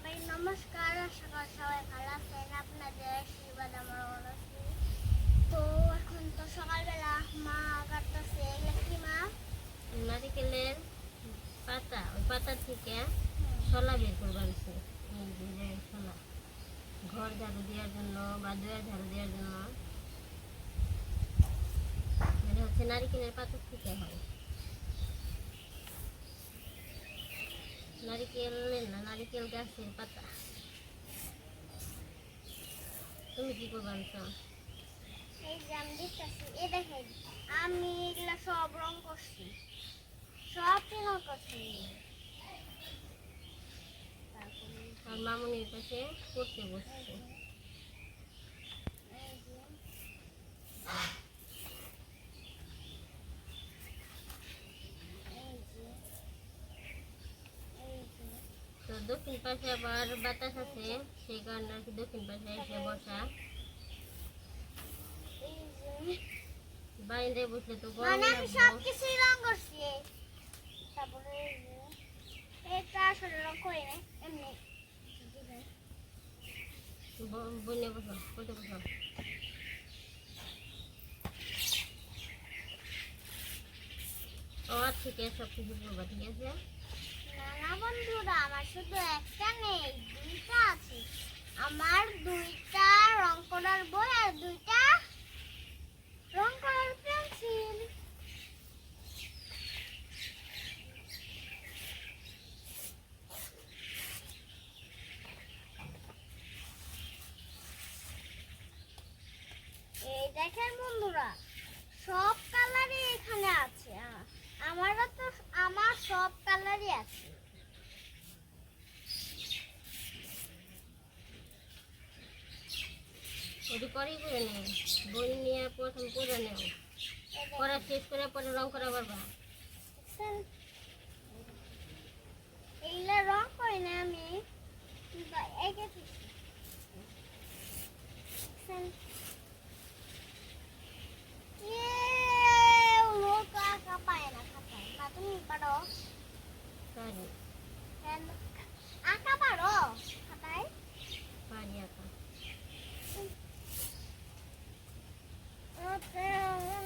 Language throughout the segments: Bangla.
সবাই নমস্কার করি সবাই ভালো আছেন আপনাদের আশীর্বাদ আমার ভালো তো এখন তো সকালবেলা মা কাটতেছে কি মা নারিকেলের পাতা ওই পাতা থেকে শলা বের করবার আছে ঘর ঝাড়ু দেওয়ার জন্য বা দুয়ার ঝাড়ু দেওয়ার জন্য হচ্ছে নারিকেলের পাতা থেকে হয় নারিকেলের না নারিকেল গাছের পাতা। তুমি কি আনছো? এই দেখেন আমি এগুলা সব রং করছি। সব রং করছি। আর মামুনির পাশে পড়তে বসছে এই যে এই যে এই যে তো দক্ষিণ পাশে আবার বাতাস আছে সেই কারণে আর কি দক্ষিণ পাশে এসে বসা। বাইরে বসলে তো মানে আমি সব কিছুই রং করছি। তারপরে এটা আসলে রং করি না এমনি। বইনে বসো পড়তে বসো। থেকে সব কিছু করবা ঠিক আছে? না বন্ধুরা, আমার শুধু একটা নেই, দুইটা আছে। আমার দুইটা রং করার বই আর দুইটা রং করার পেন্সিল এই দেখেন বন্ধুরা সব কালারই এখানে আছে আ- আমারও তো আমার সব কালারই আছে ওটি পরেই করে নেও বই নিয়ে প্রথম করে নেও এই শেষ করে পরে রং করা পারবা? এইগুলা রং করি না আমি আঁকা পারো? পারি পারো? পারি céu.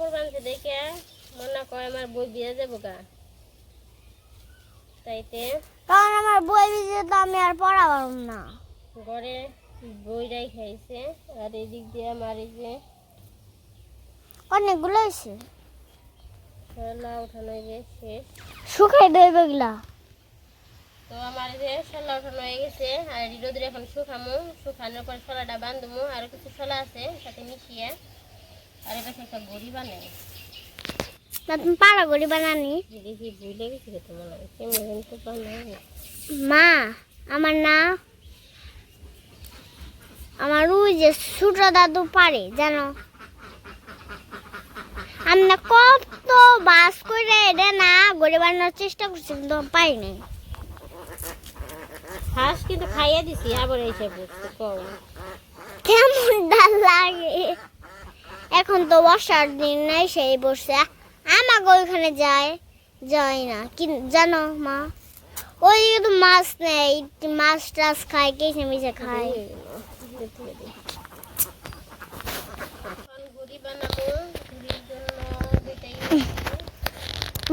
করবান যে দেখে মনে করে আমার বই দিয়ে যাব গা। তাইতে কারণ আমার বই ভিজে তো আমি আর পড়া পারব না। ঘরে বইটাই খাইছে আর এদিক দিয়ে যে অনেকগুলো হয়েছে। শলা উঠানো যে শুকাই দেবে এগুলা। তো আমার যে শলা উঠানো হয়ে গেছে আর রোদ্রে এখন শুকামু শুকানোর পর শলাটা বান্ধবো আর কিছু শলা আছে সাথে মিশিয়ে। আর এবার একটা গড়ি বানাই না তুমি পাড়া গড়ি বানানি। দেখি বুঝলে গেছি তো মনে হয়? কেমন কিন্তু বানাই মা আমার না আমার ওই যে ছোট দাদু পারে জানো? আমরা কত বাস করে এটা না গড়ি বানানোর চেষ্টা করছি কিন্তু পাই নাই। হাঁস কিন্তু খাইয়ে দিছি আবার কেমন ডাল লাগে। এখন তো বর্ষার দিন নাই, সেই বসে আমাকে ওইখানে যায় যায় না। কি জানো মা? ওই তো মাছ নেই, মাছ টাছ খায় কেসে মিশে খায়।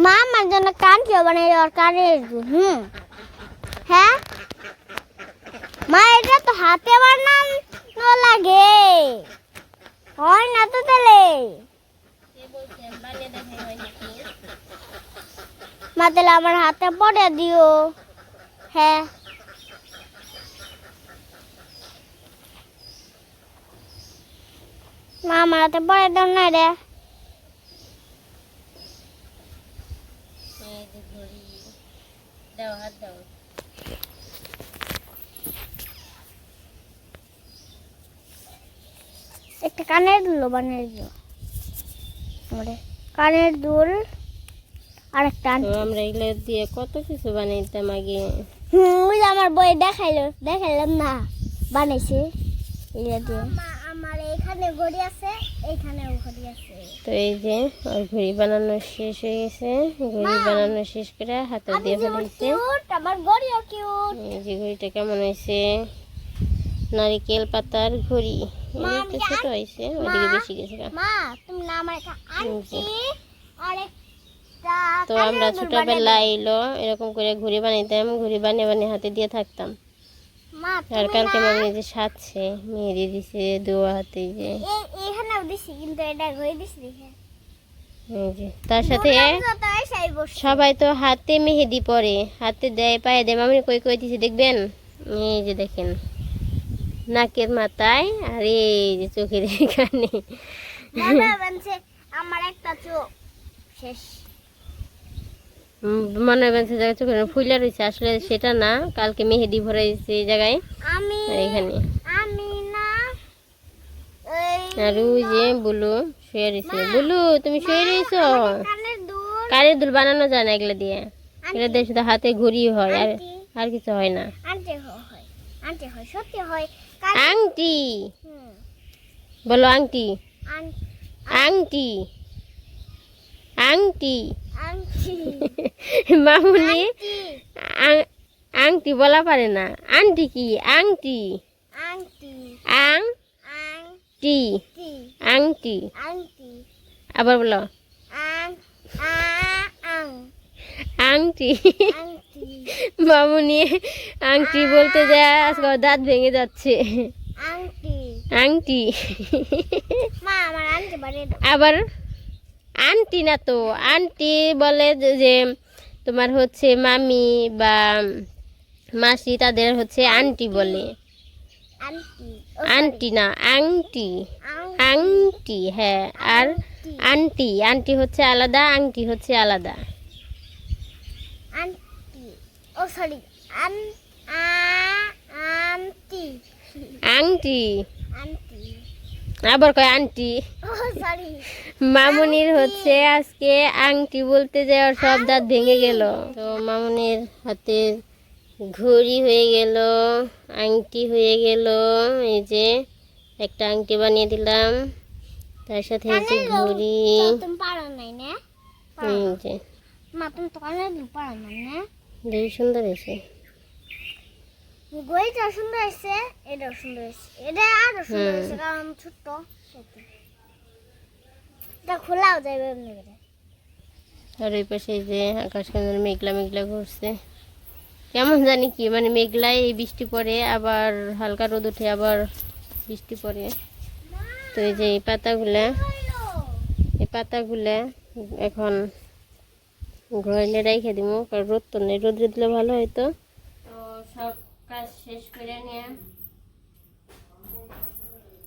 মা, আমার জন্য কান কেউ বানাই দেওয়ার কানের হুম। হ্যাঁ? মা, এটা তো হাতে বানানো লাগে। মা তাহলে আমার হাতে পরে দিও। হ্যাঁ। মা আমার হাতে পরে দাও না রে। একটা কানের দুলো বানিয়ে দিও। আমারে কানের দুল আর একটা আমরা এগুলো দিয়ে কত কিছু বানাইতাম আগে। হুম আমার বই দেখাইলো দেখাইলাম না বানাইছে দিয়ে। আমার এখানে ঘড়ি আছে এইখানেও ঘড়ি আছে। তো এই যে ঘড়ি বানানো শেষ হয়ে গেছে ঘড়ি বানানো শেষ করে হাতে দিয়ে ফেলেছে। কিউট আমার ঘড়িও কিউট এই যে ঘড়িটা কেমন হয়েছে? নারিকেল পাতার ঘড়ি। একটু ছোট হয়েছে ওইদিকে বেশি গেছে তো আমরা ছোটবেলায় এলো এরকম করে ঘড়ি বানাইতাম ঘড়ি বানিয়ে বানিয়ে হাতে দিয়ে থাকতাম। আর কালকে মামি যে সাজছে মেহেদি দিছে দোয়া হাতে যে। তার সাথে সবাই তো হাতে মেহেদি পরে হাতে দেয় পায়ে দেয়। মামি কই কই দিছে দেখবেন? এই যে দেখেন। নাকের মাথায় আর এই যে চোখের এখানে। মনে বানছে আমার একটা চোখ। শেষ। জায়গায় চোখের ফুলা রয়েছে আসলে সেটা না। কালকে মেহেদি ভরে এই জায়গায়। এখানে। আর ওই যে বুলু শুয়ে রয়েছে। বুলু তুমি শুয়ে রয়েছো? কানের দুল। বানানো যায় না এগুলো দিয়ে। এগুলো দিয়ে শুধু হাতে ঘুরি হয়। আর আর কিছু হয় না। আনতে হয় সত্যি হয়। আংটি। বলো আংটি। আংটি। আংটি। মামুনি আংটি। বলা পারে না। আংটি কি? আংটি। আংটি। আংটি। আবার বলো। আং আংটি। আংটি। মামুনি আংটি বলতে যায় আজকে দাঁত ভেঙে যাচ্ছে। আংটি। আবার আন্টি না তো আন্টি বলে যে- তোমার হচ্ছে মামি বা মাসি তাদের হচ্ছে আন্টি বলে। আন্টি না আংটি। আংটি। হ্যাঁ আর আন্টি আন্টি হচ্ছে আলাদা আংটি হচ্ছে আলাদা আন্টি ও সরি। আন্টি। আন্টি। আবার কয় আন্টি? মামুনির হচ্ছে আজকে আংটি বলতে যায় ওর সব দাঁত ভেঙে গেল। তো মামুনির হাতে ঘড়ি হয়ে গেল আংটি হয়ে গেল এই যে একটা আংটি বানিয়ে দিলাম। তার সাথে এই যে ঘড়ি। এই যে। মা তুমি তো পারো না না? দেখি সুন্দর হয়েছে। গইটা সুন্দর হয়েছে এটাও সুন্দর হয়েছে। এটা আরও সুন্দর। হয়েছে কারণ ছোট্ট এটা খোলাও যাবে এমনি করে। আর ওই পাশে যে আকাশ কেন্দ্র মেঘলা মেঘলা করছে। কেমন জানি কি মানে মেঘলায় এই বৃষ্টি পড়ে আবার হালকা রোদ উঠে আবার বৃষ্টি পড়ে। তো এই যে এই পাতাগুলা এই পাতাগুলা এখন ঘরে রেখে দিব কারণ রোদ তো নেই। রোদ দিলে ভালো হতো তো সব কাজ শেষ করে নিয়ে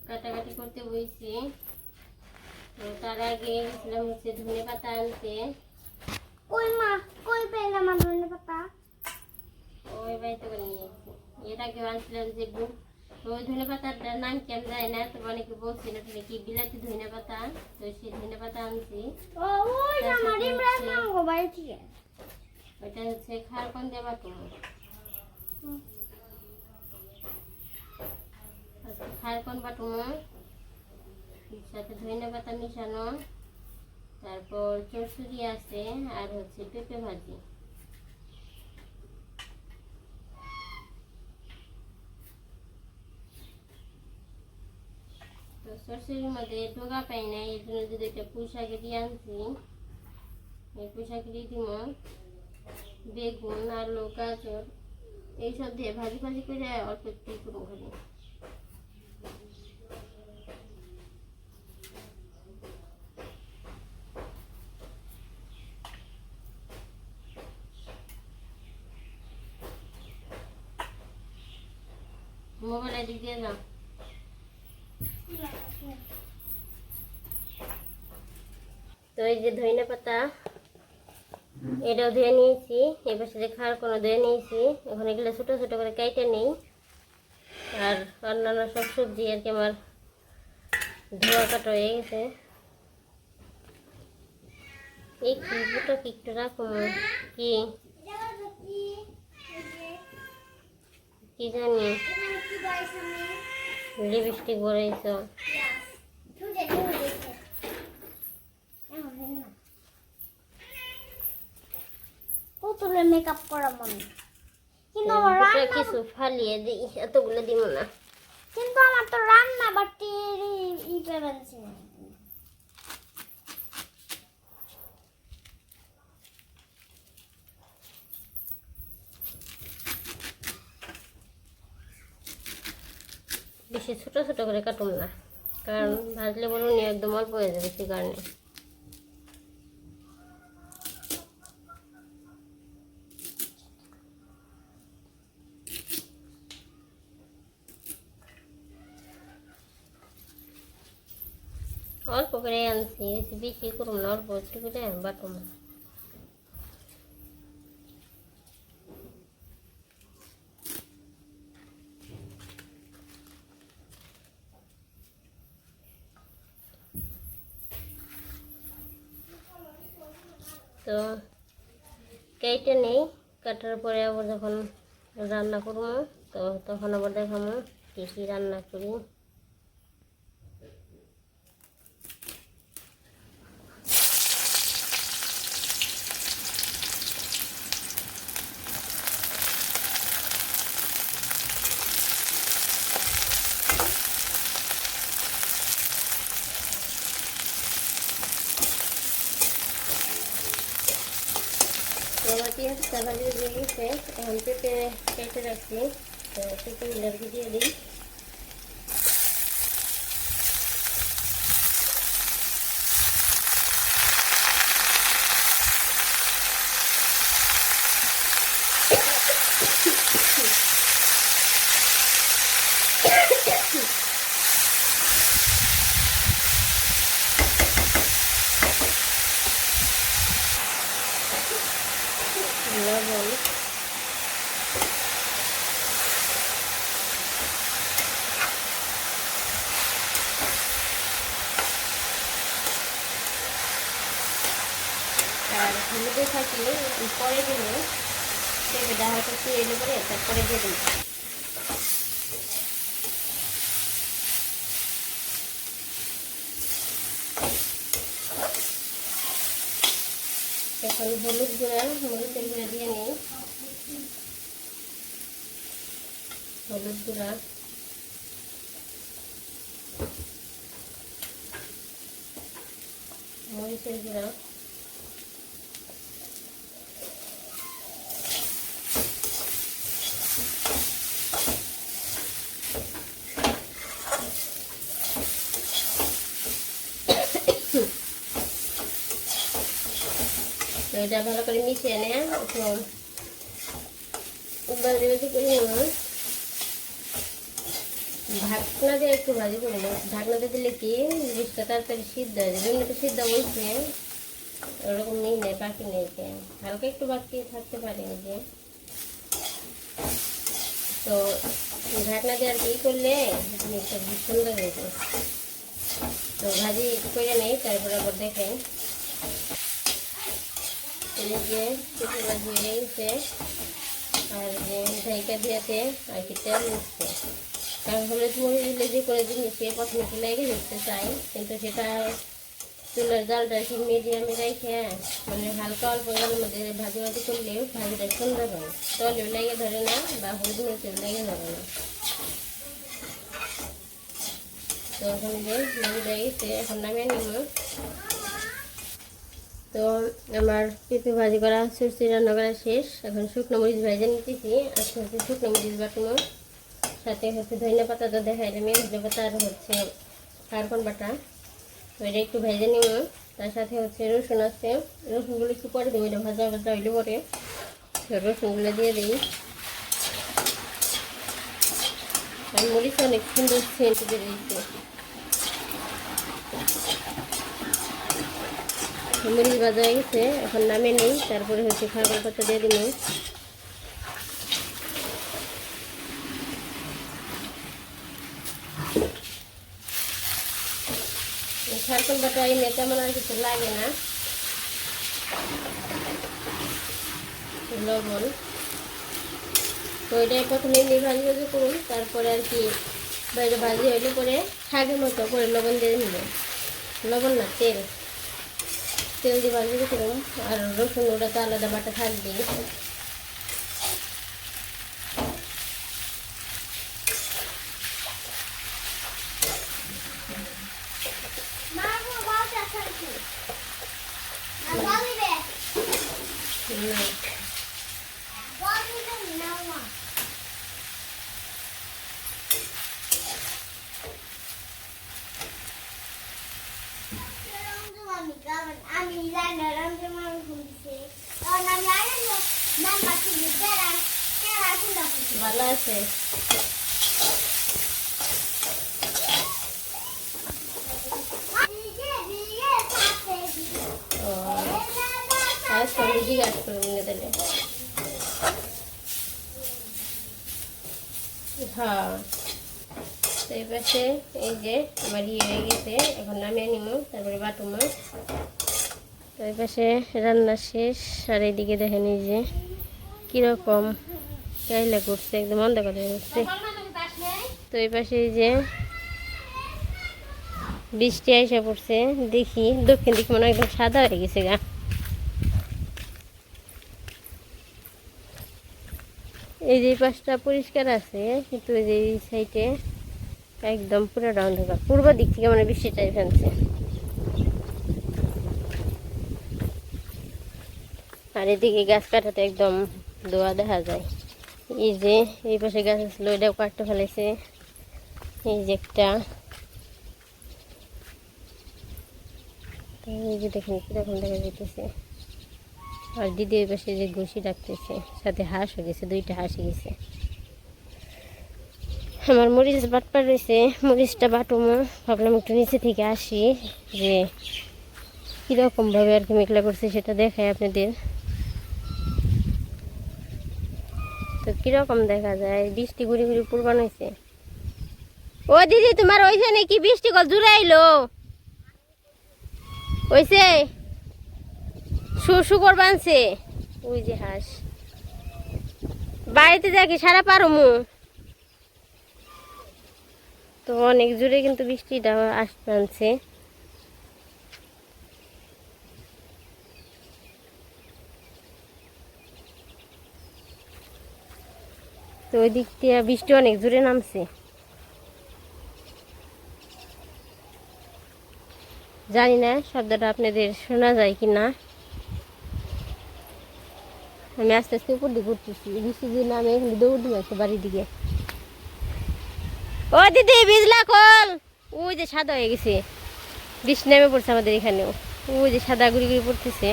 কাটাকাটি করতে বইছি। তো তার আগে গেছিলাম হচ্ছে ধনে পাতা আনতে। কই মা? কই পেলে আমার ধনে পাতা? ওই বাড়িতে করে নিয়ে এসেছি। এর আগে আনছিলাম যে বু- ওই ধনে পাতার নাম কেন যায় না তো অনেকে বলছিল যে কি বিলাতি ধনে পাতা তো সেই ধনে পাতা আনছি। ও ওই আমার ইমরান মামগো বাড়ি থেকে। ওইটা হচ্ছে খারকন দেবা তো। খারকন বাটুমো। সাথে ধনে পাতা মিশানো। তারপর চরচুরি আছে আর হচ্ছে পেঁপে ভাজি। সরষের মধ্যে ডোগা পাই না এর জন্য যদি একটা পুঁশাকে দিয়ে আনছি, এই পুঁশাকে দিয়ে বেগুন, আলু, গাজর, এইসব দিয়ে ভাজি ভাজি করে অল্প একটু করব খালি মোবাইল এদিক দিয়ে যাও তো এই যে ধইনা পাতা, এটাও ধুয়ে নিয়েছি। পাশে যে খার কোনো ধুয়ে নিয়েছি। এখন এগুলো ছোটো ছোটো করে কেটে নেই। আর অন্যান্য সব সবজি আর কি আমার ধোয়া কাটা হয়ে গেছে। এই ফুলটা কি একটু রাখো কি? কি জানি? লিপস্টিক বড়াইছ পুতুলের মেকআপ করা মনে কিন্তু আমার রান্না কিছু ফালিয়ে দিই এতগুলো দিব না। কিন্তু আমার তো রান্না বাটির বেশি ছোট ছোট করে কাটুন না কারণ ভাজলে বলুন একদম অল্প হয়ে যাবে সে কারণে অল্প করে আনছি বেশি করুন না অল্প একটু করে বাটুন তো কেটে নেই, কাটার পরে আবার যখন রান্না করব, তো তখন আবার দেখাবো কী কী রান্না করি তো আমার পেঁয়াজটা ভাজি দিয়ে গেছে এখন পেঁপে কেটে রাখছি পেঁপেগুলো আর দিয়ে দিই। এখন হলুদ গুঁড়া মরিচের গুঁড়া দিয়ে নিই। হলুদ গুঁড়া। মরিচের গুঁড়া। এটা ভালো করে মিশিয়ে একটু ভাজি ভাজি করে নেব। ঢাকনা দিয়ে একটু ভাজি করে নেব। ঢাকনাতে দিলে কি? জিনিসটা তাড়াতাড়ি সিদ্ধ হয়ে যাবে। এমনিতে সিদ্ধ বলছে ওরকম নেই নেই, বাকি নেই কে। হালকা একটু বাকি থাকতে পারে যে। তো ঢাকনা দিয়ে আর কি করলে জিনিসটা সুন্দর হয়ে যায় তো ভাজি করে নেই, তারপরে আবার দেখেন যে আর যে দিয়েছে আর কি তেল উঠছে হলুদ মরিচ দিলে যে করে দিন সে প্রথমে একটু লেগে যেতে চাই কিন্তু সেটা চুলের জালটা কি মিডিয়ামে রেখে মানে হালকা অল্প জালের মধ্যে ভাজি ভাজি করলে ভাজিটা সুন্দর হয়। তলেও লেগে ধরে না বা হলুদ মরিচেও লেগে ধরে না। তো এখন যে লেগে গেছে এখন নামিয়ে নিব। তো আমার পেঁপে ভাজি করা সরষে রান্না করা শেষ। এখন শুকনো মরিচ ভেজে নিতেছি। আজকে হচ্ছে শুকনো মরিচ বাটুনো। সাথে হচ্ছে ধনিয়া পাতা তো দেখাইলাম ধনিয়া পাতা আর হচ্ছে কার্বন বাটা। তো এটা একটু ভেজে নিব। তার সাথে হচ্ছে রসুন আছে। রসুনগুলো একটু পরে দেবো, এটা ভাজা ভাজা হইলে পরে। রসুনগুলো দিয়ে দিই। আর মরিচ অনেক সুন্দর সেন্ট বেরিয়েছে। মরিচ ভাজা হয়ে গেছে, এখন নামে নেই, তারপরে হচ্ছে খাবার পাতা দিয়ে দিব। সারকল বাটা এনে তেমন আর কিছু লাগে না। লবণ। তো এটা প্রথমে এমনি ভাজি ভাজি করুন, তারপরে আর কি বাইরে ভাজি হইলে পরে শাকের মতো করে লবণ দিয়ে নিব লবণ না, তেল। তেল দিয়ে ভাজি দিলাম আর রসুন ওটা তো আলাদা বাটা থাকবে মা গো বাবা আছে না বলিবে না, বলিবে না মা আমি গান আমি জানি রঞ্জন মামি শুনছি তখন আমি আগে নাম পাচ্ছি তেরা তেরা শুনতে ভালো আছে ও আর সঙ্গে জিজ্ঞাসা করুন না তাহলে হ্যাঁ। তো এই পাশে এই যে হয়ে গেছে, এখন তারপরে তো পাশে রান্না শেষ, আর এইদিকে দেখেন এই যে কীরকম কাইলা করছে, একদম অন্ধকার হয়ে তো এই পাশে এই যে বৃষ্টি আইসা পড়ছে, দেখি দক্ষিণ দিক মনে হয় একদম সাদা হয়ে গেছে গা। এই যে পাশটা পরিষ্কার আছে, কিন্তু এই যে এই সাইডে একদম পুরো অন্ধকার পূর্ব দিক থেকে মানে বৃষ্টিটাই ফেলছে আর এদিকে গাছ কাটাতে একদম দোয়া দেখা যায়। এই যে এই পাশে গাছ ছিল এটাও কাটতে ফেলেছে। এই যে একটা। এই যে দেখুন কীরকম দেখা যেতেছে আর দিদি ওই পাশে যে ঘুষি রাখতেছে, সাথে হাঁস হয়ে গেছে, দুইটা হাঁস গেছে। আমার মরিচ বাটপার রয়েছে, মরিচটা বাটুমো। ভাবলাম একটু নিচে থেকে আসি, যে কীরকমভাবে আর কি মেঘলা করছে সেটা দেখায় আপনাদের। তো কীরকম দেখা যায়, বৃষ্টি ঘুরি ঘুরি পূর্বান হয়েছে ও দিদি, তোমার ওইখানে কি বৃষ্টি কল জুড়াইলো ওইসে শু শু করবানছে ওই যে হাঁস। বাড়িতে দেখি সারা পারো মু? তো অনেক জোরে কিন্তু বৃষ্টিটা আসছে তো ওই দিক দিয়ে বৃষ্টি অনেক জোরে নামছে। জানি না, শব্দটা আপনাদের শোনা যায় কি না আমি আস্তে আস্তে উপর দিকে উঠতেছি। বৃষ্টি দিন আমি এখানে দৌড় দিব একটু বাড়ির দিকে। ও দিদি, বিজলা কল। ওই যে সাদা হয়ে গেছে। বৃষ্টি নামে পড়ছে আমাদের এখানেও। ওই যে সাদা গুড়ি গুড়ি পড়তেছে।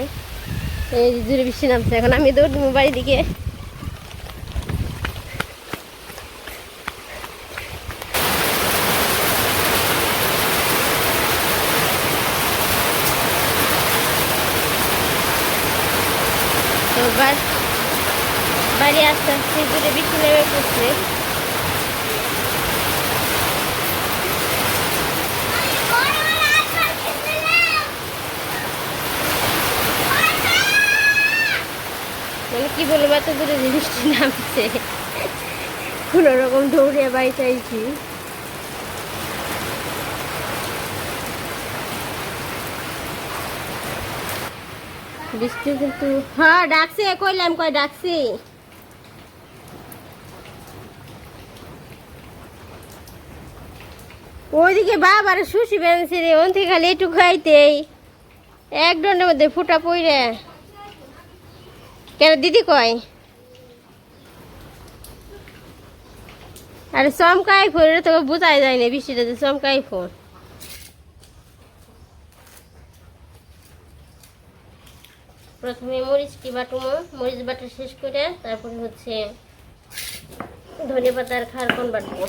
এই জোরে বৃষ্টি নামছে। এখন আমি দৌড় দিব বাড়ির দিকে তো বাস বাড়ি আস্তে আস্তে দূরে বৃষ্টি কি বলব, এত দূরে বৃষ্টি নামছে। কোনো রকম দৌড়ে বাড়ি চাইছি। বৃষ্টি কিন্তু হ্যাঁ ডাকছে, কইলাম কয়, ডাকছি। ওইদিকে বাবার শুষি বেঁধেছে রে ওন থেকে খালি একটু খাইতেই এক দণ্ডের মধ্যে ফুটা পইরে কেন দিদি কয়? আরে চমকাই ফোন এটা তোকে বোঝাই যায় না বৃষ্টিটা যে চমকাই ফোন প্রথমে মরিচ কি বাটুমো মরিচ বাটা শেষ করে তারপরে হচ্ছে ধনে পাতার খারকন বাটবো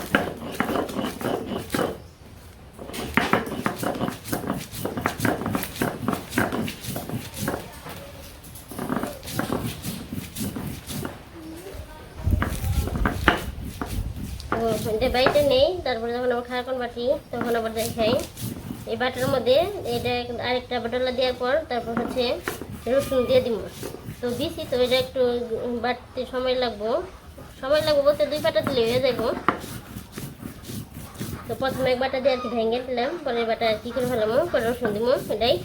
এখন যে বাড়িতে নেই তারপরে যখন আবার খাওয়ার বাটি, তখন আবার দেখাই এই বাটার মধ্যে এটা আরেকটা বাটলা দেওয়ার পর তারপর হচ্ছে রসুন দিয়ে দিব। তো দিছি, তো এটা একটু বাটতে সময় লাগবো। সময় লাগবো বলতে দুই পাটা দিলে হয়ে যাব তো প্রথমে এক বাটা দিয়ে আর কি ভেঙে দিলাম পরের বাটা কি করে ফেলামো পরে রসুন দিব, এটাই।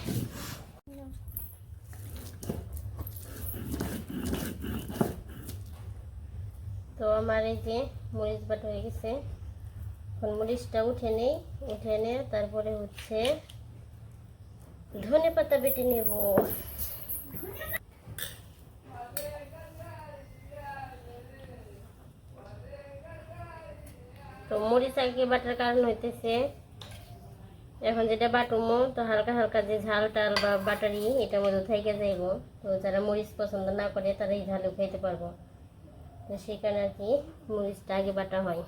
তো আমার এই যে মরিচ বাটা হয়ে গেছে। এখন মরিচটা উঠে নেই, উঠে নে তারপরে হচ্ছে ধনে পাতা বেটে নেব। তো মরিচ আগে বাটার কারণ হইতেছে। এখন যেটা বাটুমো, তো হালকা হালকা যে ঝাল টাল বা বাটারি এটার মধ্যে থেকে যাইব। তো যারা মরিচ পছন্দ না করে, তারা এই ঝালও খাইতে পারব। তো কারণে আর কি মরিচটা আগে বাটা হয়।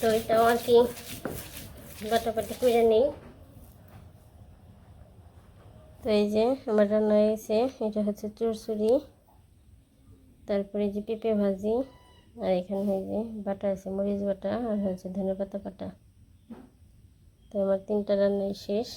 তো এটাও আর কি? বাটাবাটি করে নিই। তো এই যে আমার রান্না হয়েছে এটা হচ্ছে চুরচুরি তারপরে যে পেঁপে ভাজি। আর এখানে এই যে বাটা আছে, মরিচ বাটা আর হচ্ছে ধনে পাতা বাটা। তো আমার তিনটা রান্নাই শেষ।